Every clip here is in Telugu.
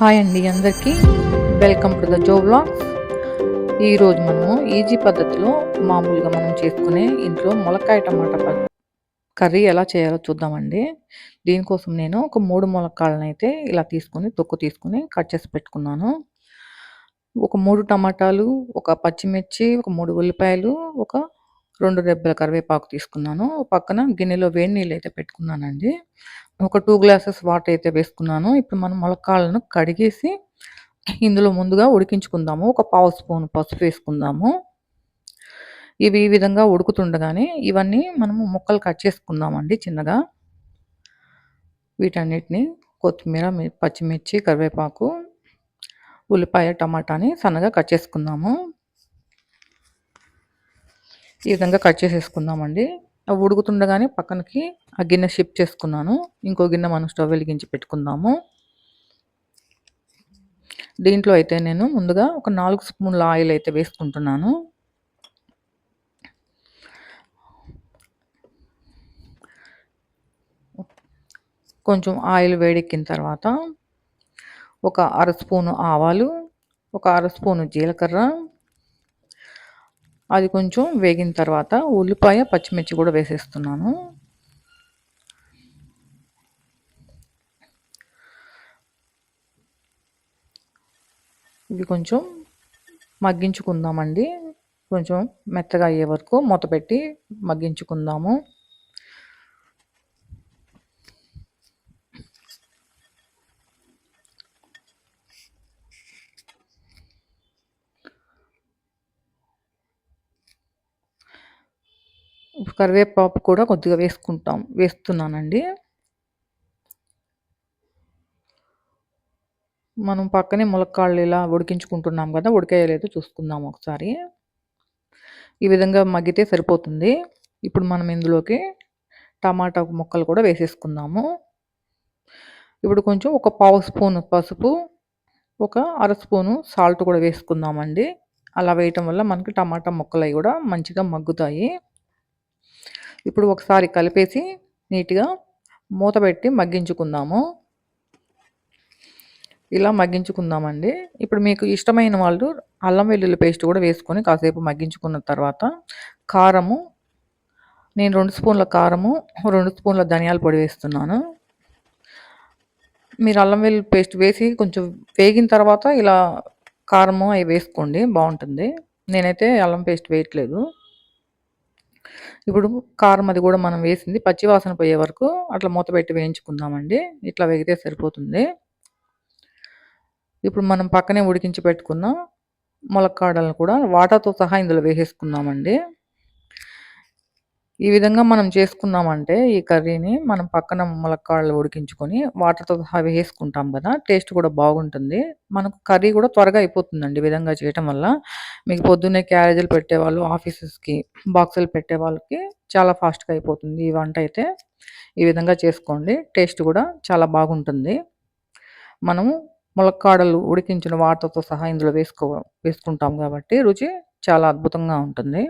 హాయ్ అండి అందరికీ. Welcome to the Jo vlogs ఈరోజు మనము ఈజీ పద్ధతిలో మామూలుగా మనం చేసుకునే ఇంట్లో ములక్కాయ టమాటా కర్రీ ఎలా చేయాలో చూద్దామండి. దీనికోసం నేను ఒక మూడు ములక్కాయలను అయితే ఇలా తీసుకుని తొక్కు తీసుకుని కట్ చేసి పెట్టుకున్నాను. ఒక మూడు టమాటాలు ఒక పచ్చిమిర్చి ఒక మూడు ఉల్లిపాయలు ఒక రెండు రెబ్బల కరివేపాకు తీసుకున్నాను. పక్కన గిన్నెలో వేడి నీళ్ళు అయితే పెట్టుకున్నానండి. ఒక టూ గ్లాసెస్ వాటర్ అయితే వేసుకున్నాను. ఇప్పుడు మనం మొలకాలను కడిగేసి ఇందులో ముందుగా ఉడికించుకుందాము. ఒక పావు స్పూన్ పసుపు వేసుకుందాము. ఇవి ఈ విధంగా ఉడుకుతుండగానే ఇవన్నీ మనము ముక్కలు కట్ చేసుకుందామండి చిన్నగా. వీటన్నిటిని కొత్తిమీర పచ్చిమిర్చి కరివేపాకు ఉల్లిపాయ టమాటాని సన్నగా కట్ చేసుకుందాము. ఈ విధంగా కట్ చేసేసుకుందామండి. అవి ఉడుకుతుండగానే పక్కనకి ఆ గిన్నె షిఫ్ట్ చేసుకున్నాను. ఇంకో గిన్నె మనం స్టవ్ వెలిగించి పెట్టుకుందాము. దీంట్లో అయితే నేను ముందుగా ఒక నాలుగు స్పూన్ల ఆయిల్ అయితే వేసుకుంటున్నాను. కొంచెం ఆయిల్ వేడెక్కిన తర్వాత ఒక అర స్పూను ఆవాలు ఒక అర స్పూను జీలకర్ర అది కొంచెం వేగిన తర్వాత ఉల్లిపాయ పచ్చిమిర్చి కూడా వేసేస్తున్నాను. ఇవి కొంచెం మగ్గించుకుందామండి. కొంచెం మెత్తగా అయ్యే వరకు మూత పెట్టి మగ్గించుకుందాము. కరివేపాకు కూడా కొద్దిగా వేసుకుంటాం. వేస్తున్నానండి. మనం పక్కనే ములక్కాళ్ళు ఇలా ఉడికించుకుంటున్నాం కదా ఉడికేయలేదు చూసుకుందాం ఒకసారి. ఈ విధంగా మగ్గితే సరిపోతుంది. ఇప్పుడు మనం ఇందులోకి టమాటా ముక్కలు కూడా వేసేసుకుందాము. ఇప్పుడు కొంచెం ఒక పావు స్పూను పసుపు ఒక అర స్పూను సాల్ట్ కూడా వేసుకుందామండి. అలా వేయటం వల్ల మనకి టమాటా ముక్కలు అవి కూడా మంచిగా మగ్గుతాయి. ఇప్పుడు ఒకసారి కలిపేసి నీట్గా మూత పెట్టి మగ్గించుకుందాము. ఇలా మగ్గించుకుందామండి. ఇప్పుడు మీకు ఇష్టమైన వాళ్ళు అల్లం వెల్లుల్లి పేస్ట్ కూడా వేసుకొని కాసేపు మగ్గించుకున్న తర్వాత కారము నేను రెండు స్పూన్ల కారము రెండు స్పూన్ల ధనియాల పొడి వేస్తున్నాను. మీరు అల్లం వెల్లుల్లి పేస్ట్ వేసి కొంచెం వేగిన తర్వాత ఇలా కారము అవి వేసుకోండి బాగుంటుంది. నేనైతే అల్లం పేస్ట్ వేయట్లేదు. ఇప్పుడు కారం అది కూడా మనం వేసింది పచ్చివాసన పోయే వరకు అట్లా మూత పెట్టి వేయించుకుందామండి. ఇట్లా వేగితే సరిపోతుంది. ఇప్పుడు మనం పక్కనే ఉడికించి పెట్టుకున్న ములక్కాడలను కూడా వాటర్తో సహా ఇందులో వేసేసుకుందామండి. ఈ విధంగా మనం చేసుకున్నామంటే ఈ కర్రీని మనం పక్కన ములక్కాడలు ఉడికించుకొని వాటర్తో సహా వేసుకుంటాం కదా టేస్ట్ కూడా బాగుంటుంది. మనకు కర్రీ కూడా త్వరగా అయిపోతుందండి ఈ విధంగా చేయటం వల్ల. మీకు పొద్దున్నే క్యారేజీలు పెట్టేవాళ్ళు ఆఫీసెస్కి బాక్సులు పెట్టే వాళ్ళకి చాలా ఫాస్ట్గా అయిపోతుంది ఈ వంట అయితే. ఈ విధంగా చేసుకోండి టేస్ట్ కూడా చాలా బాగుంటుంది. మనము ములక్కాడలు ఉడికించిన వాటర్తో సహా ఇందులో వేసుకో వేసుకుంటాం కాబట్టి రుచి చాలా అద్భుతంగా ఉంటుంది.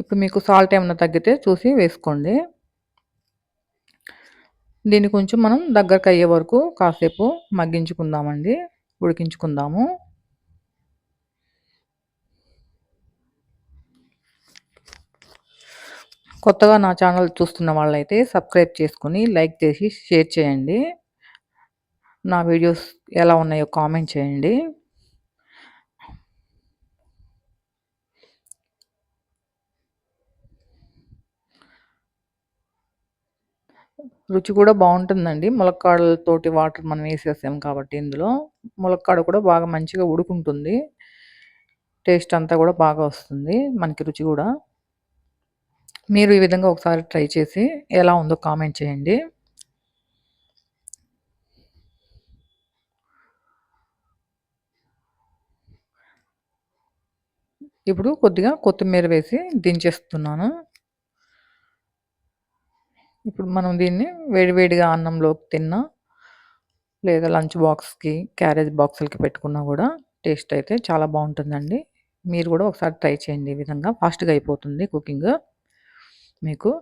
ఇప్పుడు మీకు సాల్ట్ ఏమైనా తగ్గితే చూసి వేసుకోండి. దీన్ని కొంచెం మనం దగ్గరకు అయ్యే వరకు కాసేపు మగ్గించుకుందామండి. ఉడికించుకుందాము. కొత్తగా నా ఛానల్ చూస్తున్న వాళ్ళైతే సబ్స్క్రైబ్ చేసుకుని లైక్ చేసి షేర్ చేయండి. నా వీడియోస్ ఎలా ఉన్నాయో కామెంట్ చేయండి. రుచి కూడా బాగుంటుందండి. ములక్కాడలతోటి వాటర్ మనం వేసేసాం కాబట్టి ఇందులో. ములక్కాడ కూడా బాగా మంచిగా ఉడుకుంటుంది. టేస్ట్ అంతా కూడా బాగా వస్తుంది మనకి రుచి కూడా. మీరు ఈ విధంగా ఒకసారి ట్రై చేసి ఎలా ఉందో కామెంట్ చేయండి. ఇప్పుడు కొద్దిగా కొత్తిమీర వేసి దించేస్తున్నాను. ఇప్పుడు మనం దీన్ని వేడివేడిగా అన్నంలోకి తిన్నా లేదా లంచ్ బాక్స్కి క్యారేజ్ బాక్సులకి పెట్టుకున్నా కూడా టేస్ట్ అయితే చాలా బాగుంటుందండి. మీరు కూడా ఒకసారి ట్రై చేయండి ఈ విధంగా. ఫాస్ట్గా అయిపోతుంది కుకింగ్. మీకు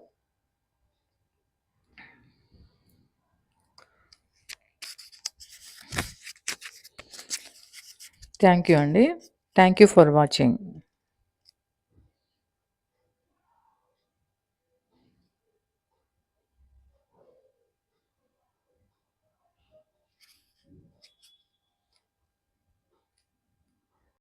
థ్యాంక్ యూ అండి. Thank you for watching.